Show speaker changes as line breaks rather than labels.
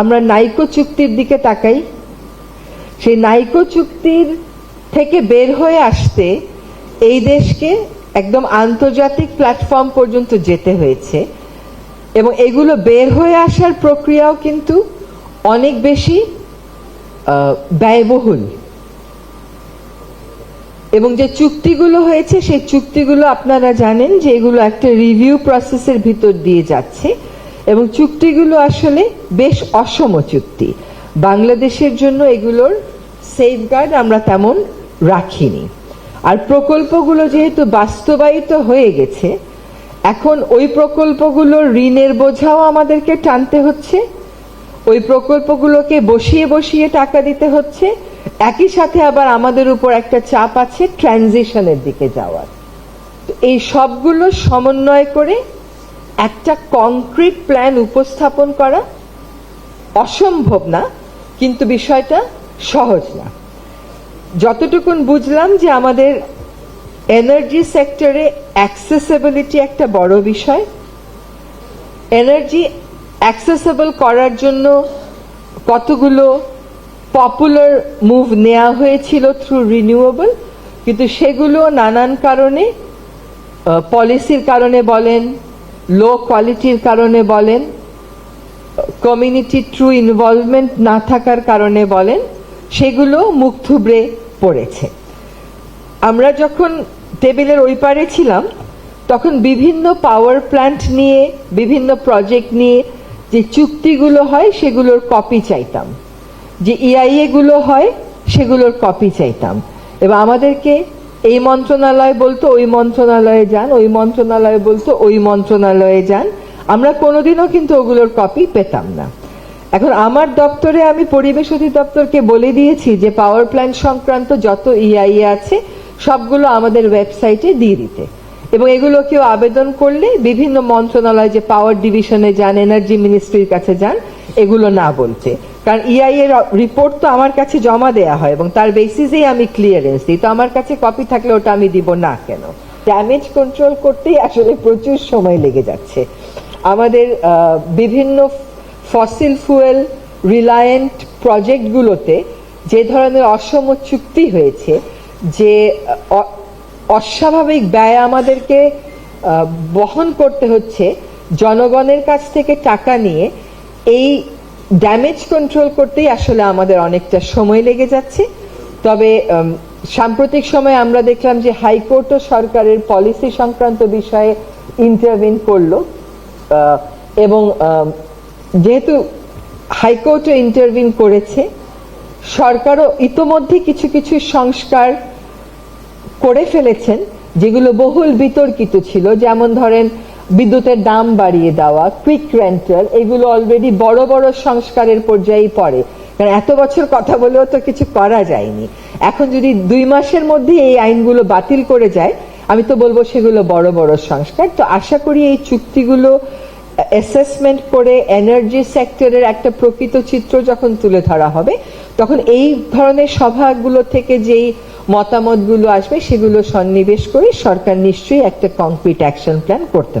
আমরা নাইকো চুক্তির দিকে তাকাই। সেই নাইকো চুক্তির থেকে বের হয়ে আসতে এই দেশকে একদম আন্তর্জাতিক প্ল্যাটফর্ম পর্যন্ত যেতে হয়েছে এবং এগুলো বের হয়ে আসার প্রক্রিয়াও কিন্তু অনেক বেশি ব্যয়বহুল। এবং যে চুক্তিগুলো হয়েছে, সেই চুক্তিগুলো আপনারা জানেন যে এগুলো একটা রিভিউ প্রসেসের ভিতর দিয়ে যাচ্ছে। এবং চুক্তিগুলো আসলে বেশ অসম চুক্তি। বাংলাদেশের জন্য এগুলোর সেফগার্ড আমরা তেমন রাখিনি। আর প্রকল্পগুলো যেহেতু বাস্তবায়িত হয়ে গেছে, এখন ওই প্রকল্পগুলোর ঋণের বোঝাও আমাদেরকে টানতে হচ্ছে, ওই প্রকল্পগুলোকে বসিয়ে বসিয়ে টাকা দিতে হচ্ছে, একই সাথে আবার আমাদের উপর একটা চাপ আছে ট্রানজিশনের দিকে যাওয়ার। এই সবগুলো সমন্বয় করে একটা কংক্রিট প্ল্যান উপস্থাপন করা অসম্ভব না, কিন্তু বিষয়টা সহজ না। যতটুকুন বুঝলাম যে আমাদের এনার্জি সেক্টরে অ্যাক্সেসিবিলিটি একটা বড় বিষয়। এনার্জি অ্যাক্সেসেবল করার জন্য কতগুলো পপুলার মুভ নেওয়া হয়েছিল থ্রু রিনিউয়েবল কিন্তু সেগুলো নানান কারণে পলিসির কারণে বলেন লো কোয়ালিটির কারণে বলেন কমিউনিটি ট্রু ইনভলভমেন্ট না থাকার কারণে বলেন, সেগুলো মুখ থুবড়ে পড়েছে। আমরা যখন টেবিলের ওই পারে ছিলাম, তখন বিভিন্ন পাওয়ার প্ল্যান্ট নিয়ে, বিভিন্ন প্রজেক্ট নিয়ে যে চুক্তিগুলো হয়, সেগুলোর কপি চাইতাম। যে ইআইএ গুলো হয়, সেগুলোর কপি চাইতাম। এবং আমাদেরকে এই মন্ত্রণালয় বলতো ওই মন্ত্রণালয়ে যান, ওই মন্ত্রণালয় বলতো ওই মন্ত্রণালয়ে যান। আমরা কোনোদিনও কিন্তু ওগুলোর কপি পেতাম না। এখন আমার দপ্তরে আমি পরিবেশ অধিদপ্তরকে বলে দিয়েছি যে পাওয়ার প্ল্যান্ট সংক্রান্ত যত ইআইএ আছে, সবগুলো আমাদের ওয়েবসাইটে দিয়ে দিতে। এবং এগুলো কেউ আবেদন করলে বিভিন্ন মন্ত্রণালয় যে পাওয়ার ডিভিশনে যান এনার্জি মিনিস্ট্রির কাছে যান, এগুলো না বলতে। কারণ ইআই এর রিপোর্ট তো আমার কাছে জমা দেয়া হয় এবং তার বেসিসেই আমি ক্লিয়ারেন্স দিই। তো আমার কাছে কপি থাকলে ওটা আমি দিব না কেন? ড্যামেজ কন্ট্রোল করতেই আসলে প্রচুর সময় লেগে যাচ্ছে। আমাদের বিভিন্ন ফসিল ফুয়েল রিলায়েন্ট প্রজেক্টগুলোতে যে ধরনের অসম চুক্তি হয়েছে, যে অস্বাভাবিক ব্যয় আমাদেরকে বহন করতে হচ্ছে, জনগণের কাছ থেকে টাকা নিয়ে, এই ড্যামেজ কন্ট্রোল করতেই আসলে আমাদের অনেকটা সময় লেগে যাচ্ছে। তবে সাম্প্রতিক সময়ে আমরা দেখলাম যে হাইকোর্টও সরকারের পলিসি সংক্রান্ত বিষয়ে ইন্টারভিন করল। এবং যেহেতু হাইকোর্টও ইন্টারভিন করেছে, সরকারও ইতোমধ্যে কিছু কিছু সংস্কার করে ফেলেছেন, যেগুলো বহুল বিতর্কিত ছিল। যেমন ধরেন বিদ্যুতের দাম বাড়িয়ে দেওয়া কুইক রেন্টাল এগুলো অলরেডি বড় বড় সংস্কারের পর্যায়ে পড়ে। কারণ এত বছর কথা বলেও তো কিছু করা যায়নি। এখন যদি দুই মাসের মধ্যে এই আইনগুলো বাতিল করে যায়, আমি তো বলব সেগুলো বড় বড় সংস্কার। তো আশা করি এই চুক্তিগুলো অ্যাসেসমেন্ট করে এনার্জি সেক্টরের একটা প্রকৃত চিত্র যখন তুলে ধরা হবে, তখন এই ধরনের সভাগুলো থেকে যেই মতামতগুলো আসবে, সেগুলো সন্নিবেশ করে সরকার নিশ্চয়ই একটা কংক্রিট অ্যাকশন প্ল্যান করতে পারে